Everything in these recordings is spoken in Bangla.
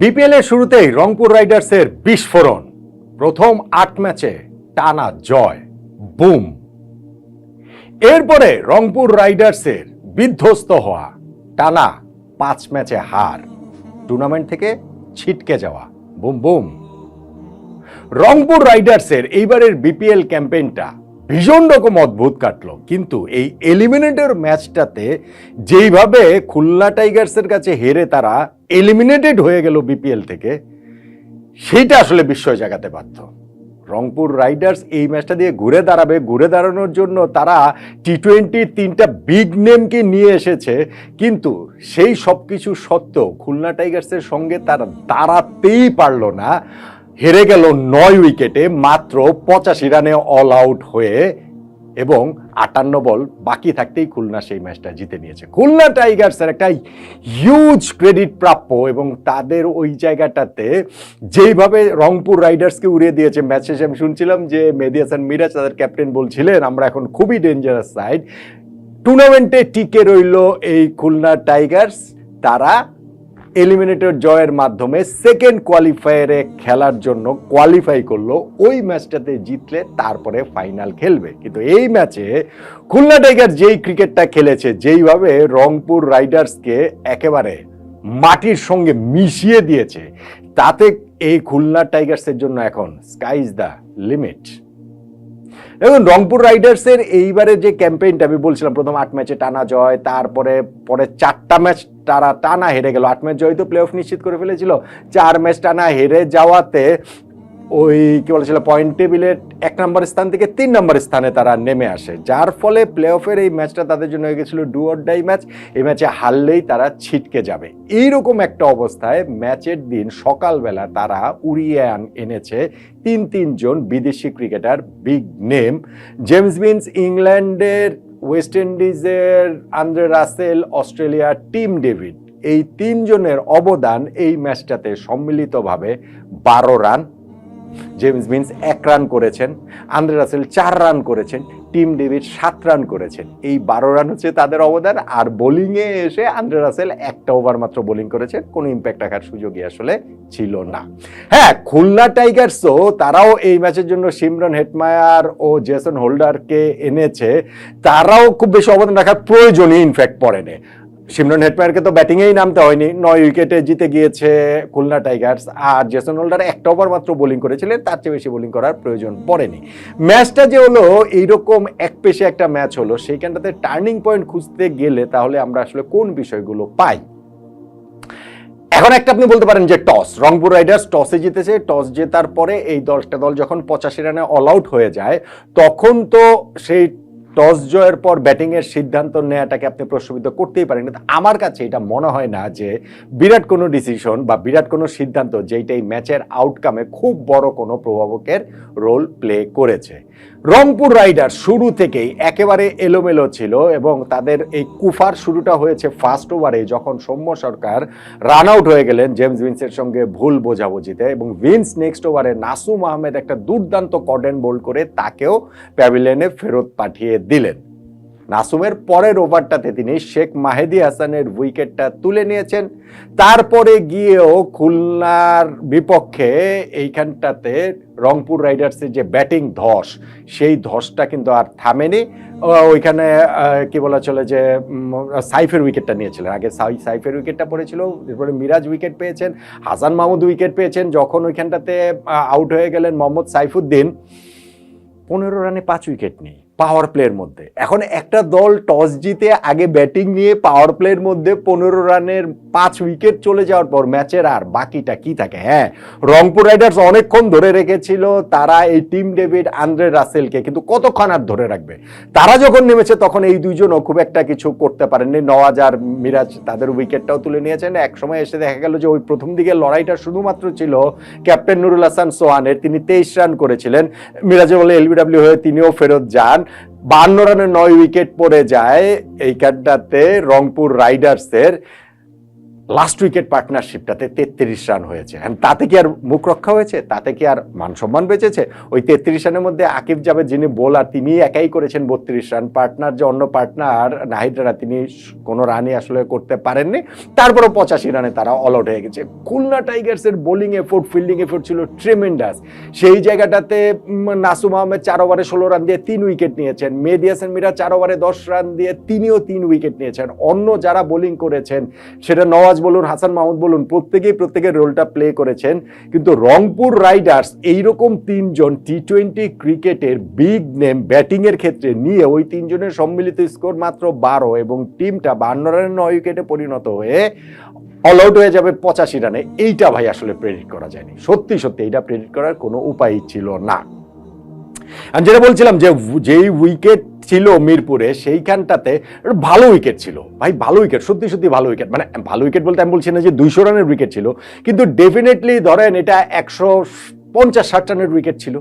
বিপিএল এর শুরুতেই রংপুর রাইডার্সের বিস্ফোরণ। প্রথম আট ম্যাচে টানা জয়, বুম। এরপরে রংপুর রাইডার্সের বিধ্বস্ত হওয়া, টানা পাঁচ ম্যাচে হার। টুর্নামেন্ট থেকে ছিটকে যাওয়া, বুম বুম। রংপুর রাইডার্সের এইবারের বিপিএল ক্যাম্পেইনটা ভীষণ রকম অদ্ভুত কাটলো। কিন্তু এই এলিমিনেটর ম্যাচটাতে যেইভাবে খুলনা টাইগার্সের কাছে হেরে তারা এলিমিনেটেড হয়ে গেল বিপিএল থেকে সেইটা আসলে বিস্ময় জাগাতে পারত রংপুর রাইডার্স এই ম্যাচটা দিয়ে ঘুরে দাঁড়াবে। ঘুরে দাঁড়ানোর জন্য তারা টি টোয়েন্টির তিনটা বিগ নেমকে নিয়ে এসেছে। কিন্তু সেই সব কিছু সত্ত্বেও খুলনা টাইগার্সের সঙ্গে তারা দাঁড়াতেই পারল না। হেরে গেল নয় উইকেটে মাত্র পঁচাশি রানে অল আউট হয়ে এবং আটান্ন বল বাকি থাকতেই খুলনা সেই ম্যাচটা জিতে নিয়েছে। খুলনা টাইগার্সের একটা হিউজ ক্রেডিট প্রাপ্য এবং তাদের ওই জায়গাটাতে যেইভাবে রংপুর রাইডার্সকে উড়িয়ে দিয়েছে, ম্যাচ শেষে আমি শুনছিলাম যে মেহেদি হাসান মিরাজ তাদের ক্যাপ্টেন বলছিলেন, আমরা এখন খুবই ডেঞ্জারাস সাইড টুর্নামেন্টে টিকে রইল এই খুলনা টাইগার্স। তারা এলিমিনেটর জয়ের মাধ্যমে সেকেন্ড কোয়ালিফায়ারে খেলার জন্য কোয়ালিফাই করল। ওই ম্যাচটাতে জিতলে তারপরে ফাইনাল খেলবে। কিন্তু এই ম্যাচে খুলনা টাইগার যেই ক্রিকেটটা খেলেছে, যেইভাবে রংপুর রাইডার্সকে একেবারে মাটির সঙ্গে মিশিয়ে দিয়েছে, তাতে এই খুলনা টাইগার্সের জন্য এখন স্কাই ইজ দ্য লিমিট দেখুন, রংপুর রাইডার্সের এইবারে যে ক্যাম্পেইনটা আমি বলছিলাম, প্রথম আট ম্যাচে টানা জয়, তারপরে পরে চারটা ম্যাচ তারা টানা হেরে গেল। আট ম্যাচ জয় তো প্লে অফ নিশ্চিত করে ফেলেছিল। চার ম্যাচ টানা হেরে যাওয়াতে ওই কি বলেছিল পয়েন্ট টেবিলের এক নম্বর স্থান থেকে তিন নম্বর স্থানে তারা নেমে আসে। যার ফলে প্লে অফের এই ম্যাচটা তাদের জন্য হয়ে গেছিল ডু অর ডাই ম্যাচ এই ম্যাচে হারলেই তারা ছিটকে যাবে। এইরকম একটা অবস্থায় ম্যাচের দিন সকালবেলা তারা উড়িয়ে এনেছে তিন তিনজন বিদেশি cricketer big name James Vince ইংল্যান্ডের ওয়েস্ট ইন্ডিজের আন্দ্রে রাসেল অস্ট্রেলিয়ার টিম ডেভিড এই তিনজনের অবদান এই ম্যাচটাতে সম্মিলিতভাবে বারো রান জেমস মিন্স এক রান করেছেন আন্দ্রে রাসেল চার রান করেছেন টিম ডেভিড সাত রান করেছেন। এই বারো রান হচ্ছে তাদের অবদান, আর বোলিংয়ে এসে আন্দ্রে রাসেল একটা ওভার মাত্র বোলিং করেছেন, কোনো ইম্প্যাক্ট রাখার সুযোগই আসলে ছিল না। হ্যাঁ খুলনা টাইগার্সও তারাও এই ম্যাচের জন্য সিমরন হেটমায়ার ও জেসন হোল্ডারকে এনেছে, তারাও খুব বেশি অবদান রাখার প্রয়োজনই ইনফ্যাক্ট পড়েনি। সিমরন হেটমায়ারকে তো ব্যাটিংয়েই নামতে হয়নি। নয় উইকেটে জিতে গিয়েছে খুলনা টাইগার্স। আর জেসন হোল্ডার একটা ওভার মাত্র বোলিং করেছিলেন, তার চেয়ে বেশি বোলিং করার প্রয়োজন পড়েনি। ম্যাচটা যে হলো, এইরকম এক পেশে একটা ম্যাচ হলো, সেইখানটাতে টার্নিং পয়েন্ট খুঁজতে গেলে তাহলে আমরা আসলে কোন বিষয়গুলো পাই? এখন একটা আপনি বলতে পারেন যে টস। রংপুর রাইডার্স টসে জিতেছে, টস জেতার পরে এই দলটা দল যখন পঁচাশি রানে অল আউট হয়ে যায়, তখন তো সেই টস জয়ের পর ব্যাটিংয়ের সিদ্ধান্ত নেওয়াটাকে আপনি প্রশ্নবিদ্ধ করতেই পারেন। কিন্তু আমার কাছে এটা মনে হয় না যে বিরাট কোনো ডিসিশন বা বিরাট কোনো সিদ্ধান্ত যেইটা এই ম্যাচের আউটকামে খুব বড় কোনো প্রভাবকের রোল প্লে করেছে। রংপুর রাইডার শুরু থেকেই একেবারে এলোমেলো ছিল এবং তাদের এই কুফার শুরুটা হয়েছে ফার্স্ট ওভারে যখন সৌম্য সরকার রান আউট হয়ে গেলেন জেমস ভিন্সের সঙ্গে ভুল বোঝাবুঝিতে এবং ভিন্স নেক্সট ওভারে নাসুম আহমেদ একটা দুর্দান্ত কর্ডেন বোল্ড করে তাকেও প্যাভিলিয়নে ফেরত পাঠিয়ে দিলেন। নাসুমের পরের ওভারটাতে তিনি শেখ মাহেদি হাসানের উইকেটটা তুলে নিয়েছেন। তারপরে গিয়েও খুলনার বিপক্ষে এইখানটাতে রংপুর রাইডার্সের যে ব্যাটিং ধস, সেই ধসটা কিন্তু আর থামেনি। ওইখানে কি বলা চলে যে সাইফের উইকেটটা নিয়েছিলেন। আগে সাই- সাইফের উইকেটটা পড়েছিল, এরপরে মিরাজ উইকেট পেয়েছেন, হাসান মাহমুদ উইকেট পেয়েছেন, যখন ওইখানটাতে আউট হয়ে গেলেন মোহাম্মদ সাইফুদ্দিন। পনেরো রানে পাঁচ উইকেট নেই। পাওয়ার প্লের মধ্যে। এখন একটা দল টস জিতে আগে ব্যাটিং নিয়ে পাওয়ার প্লের মধ্যে পনেরো রানের পাঁচ উইকেট চলে যাওয়ার পর ম্যাচের আর বাকিটা কি থাকে? হ্যাঁ রংপুর রাইডার্স অনেকক্ষণ ধরে রেখেছিল, তারা এই টিম ডেভিড আন্দ্রে রাসেলকে কিন্তু কতক্ষণ আর ধরে রাখবে? তারা যখন নেমেছে তখন এই দুইজনও খুব একটা কিছু করতে পারেননি। নওয়াজ আর মিরাজ তাদের উইকেটটাও তুলে নিয়েছেন। এক সময় এসে দেখা গেল যে ওই প্রথম দিকে লড়াইটা শুধুমাত্র ছিল ক্যাপ্টেন নুরুল হাসান সোহানের। তিনি তেইশ রান করেছিলেন। মিরাজের বলে এলবিডব্লিউ হয়ে তিনিও ফেরত যান। বান্ন রানে নয় উইকেট পড়ে যায়। এই এইখানটাতে রংপুর রাইডার্সের লাস্ট উইকেট পার্টনারশিপটাতে তেত্রিশ রান হয়েছে। তাতে কি আর মুখ রক্ষা হয়েছে? তাতে কি আর মান সম্মান বেঁচেছে? ওই তেত্রিশ রানের মধ্যে আকিব জাভেদ, যিনি বোলার তিনি একাই করেছেন বত্রিশ রান। পার্টনার, যে অন্য পার্টনার নাহিদ রানা, তিনি কোনো রানই আসলে করতে পারেননি। তারপরও পঁচাশি রানে তারা অল আউট হয়ে গেছে। খুলনা টাইগার্সের বোলিং এফোর্ট ফিল্ডিং এফোর্ট ছিল ট্রেমেন্ডাস সেই জায়গাটাতে নাসুম আহমেদ চার ওভারে ষোলো রান দিয়ে তিন উইকেট নিয়েছেন। মেহেদি হাসান মিরা চার ওভারে দশ রান দিয়ে তিনিও তিন উইকেট নিয়েছেন। অন্য যারা বোলিং করেছেন, সেটা নওয়াজ বলুন, হাসান মাহমুদ বলুন, প্রত্যেকেই প্রত্যেকের রোলটা প্লে করেছেন। কিন্তু রংপুর রাইডার্স এইরকম তিনজন টি টোয়েন্টি ক্রিকেটের বিগ নেম ব্যাটিংয়ের ক্ষেত্রে নিয়ে ওই তিনজনের সম্মিলিত স্কোর মাত্র বারো এবং টিমটা বান্ন রানের নয় উইকেটে পরিণত হয়ে অল আউট হয়ে যাবে পঁচাশি রানে। এইটা ভাই আসলে প্রেডিক্ট করা যায়নি। সত্যি সত্যি এইটা প্রেডিক্ট করার কোনো উপায় ছিল না। আমি যেটা বলছিলাম যে, যেই উইকেট ছিল মিরপুরে, সেইখানটাতে ভালো উইকেট ছিল। ভাই, ভালো উইকেট সত্যি সত্যি ভালো উইকেট মানে ভালো উইকেট বলতে আমি বলছি না যে দুইশো রানের উইকেট ছিল, কিন্তু ডেফিনেটলি ধরেন এটা একশো পঞ্চাশ ষাট রানের উইকেট ছিল।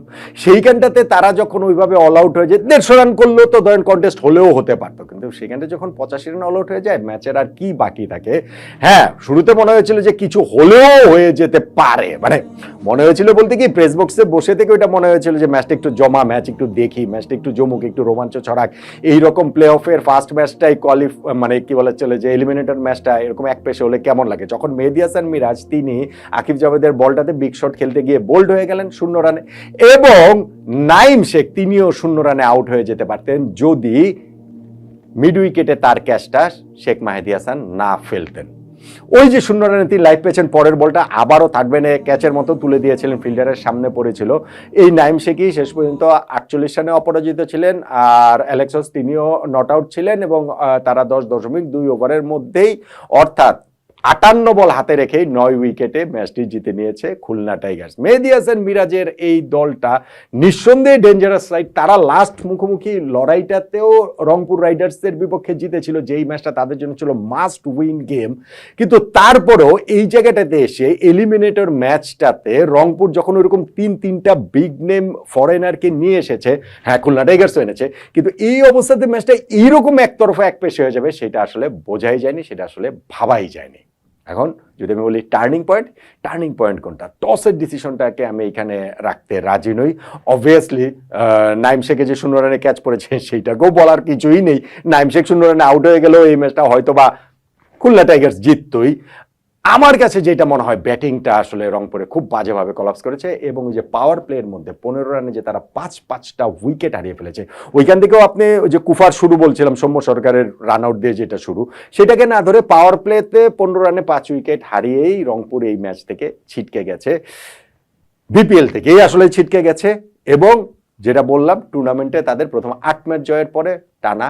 সেইখানটাতে তারা যখন ওইভাবে অল আউট হয়ে যায়, দেড়শো রান করলেও তো ধরেন কন্টেস্ট হলেও হতে পারতো। কিন্তু সেখানটা যখন পঁচাশি রান অল আউট হয়ে যায় ম্যাচের আর কি বাকি থাকে? হ্যাঁ শুরুতে মনে হয়েছিল যে কিছু হলেও হয়ে যেতে পারে। মানে মনে হয়েছিল বলতে কি প্রেস বক্সে বসে থেকে ওইটা মনে হয়েছিল যে ম্যাচটা একটু জমা ম্যাচ একটু দেখি ম্যাচটা একটু জমুক, একটু রোমাঞ্চ ছড়াক। এইরকম প্লে অফের ফার্স্ট ম্যাচটাই কোয়ালিফ মানে কি বলা চলে যে এলিমিনেটর ম্যাচটা এরকম এক পেশে হলে কেমন লাগে? যখন মেহেদি মিরাজ, তিনি আকিব জাভেদের বলটাতে বিগ শট খেলতে গিয়ে বোল্ড হয়ে গেলেন শূন্য রানে। এবং নাইম শেখ তিনিও শূন্য রানে আউট হয়ে যেতে পারতেন যদি মিড উইকেটে তার ক্যাচটা শেখ মাহেদি হাসান না ফেলতেন। ওই যে শূন্য রানে তিনি লাইফ পেয়েছেন, পরের বলটা আবারও থার্ড ম্যানে ক্যাচের মতো তুলে দিয়েছিলেন, ফিল্ডারের সামনে পড়েছিল। এই নাইম শেখই শেষ পর্যন্ত আটচল্লিশ রানে অপরাজিত ছিলেন আর অ্যালেক্সস তিনিও নট আউট ছিলেন এবং তারা দশ দশমিক দুই ওভারের মধ্যেই অর্থাৎ আটান্ন বল হাতে রেখেই নয় উইকেটে ম্যাচটি জিতে নিয়েছে খুলনা টাইগার্স। মেহেদি হাসান মিরাজের এই দলটা নিঃসন্দেহে ডেঞ্জারাস রাইড তারা লাস্ট মুখোমুখি লড়াইটাতেও রংপুর রাইডার্সের বিপক্ষে জিতেছিল, যেই ম্যাচটা তাদের জন্য ছিল মাস্ট উইন গেম কিন্তু তারপরেও এই জায়গাটাতে এসে এলিমিনেটর ম্যাচটাতে রংপুর যখন ওরকম তিন তিনটা বিগ নেম ফরেনারকে নিয়ে এসেছে হ্যাঁ খুলনা টাইগার্সও এনেছে, কিন্তু এই অবস্থাতে ম্যাচটা এইরকম একতরফা এক পেশে হয়ে যাবে, সেটা আসলে বোঝাই যায়নি, সেটা আসলে ভাবাই যায়নি। এখন যদি আমি বলি টার্নিং পয়েন্ট টার্নিং পয়েন্ট কোনটা? টসের ডিসিশনটাকে আমি এখানে রাখতে রাজি নই। অবভিয়াসলি নাইম শেখে যে শূন্য রানে ক্যাচ পড়েছে, সেইটাকেও বলার কিছুই নেই। নাইম শেখ শূন্য রানে আউট হয়ে গেলেও এই ম্যাচটা হয়তো বা খুলনা টাইগার্স জিততই। আমার কাছে যেটা মনে হয় ব্যাটিংটা আসলে রংপুরে খুব বাজেভাবে কলাপস করেছে এবং যে পাওয়ার প্লের মধ্যে পনেরো রানে যে তারা পাঁচ পাঁচটা উইকেট হারিয়ে ফেলেছে, ওইখান থেকেও আপনি ওই যে কুফার শুরু বলছিলাম, সৌম্য সরকারের রান আউট দিয়ে যেটা শুরু, সেটাকে না ধরে পাওয়ার প্লেতে পনেরো রানে পাঁচ উইকেট হারিয়েই রংপুর এই ম্যাচ থেকে ছিটকে গেছে বিপিএল থেকেই আসলে ছিটকে গেছে এবং যেটা বললাম টুর্নামেন্টে তাদের প্রথম আট ম্যাচ জয়ের পরে টানা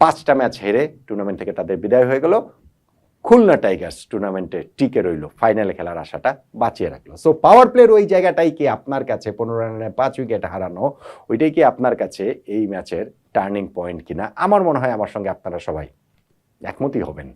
পাঁচটা ম্যাচ হেরে টুর্নামেন্ট থেকে তাদের বিদায় হয়ে গেল। খুলনা টাইগার্স টুর্নামেন্টে টিকে রইল, ফাইনালে খেলার আশাটা বাঁচিয়ে রাখল। সো পাওয়ার প্লের ওই জায়গাটাই কি আপনার কাছে পনেরো রানে পাঁচ উইকেট হারানো? ওইটাই কি আপনার কাছে এই ম্যাচের টার্নিং পয়েন্ট কিনা? আমার মনে হয় আমার সঙ্গে আপনারা সবাই একমতই হবেন।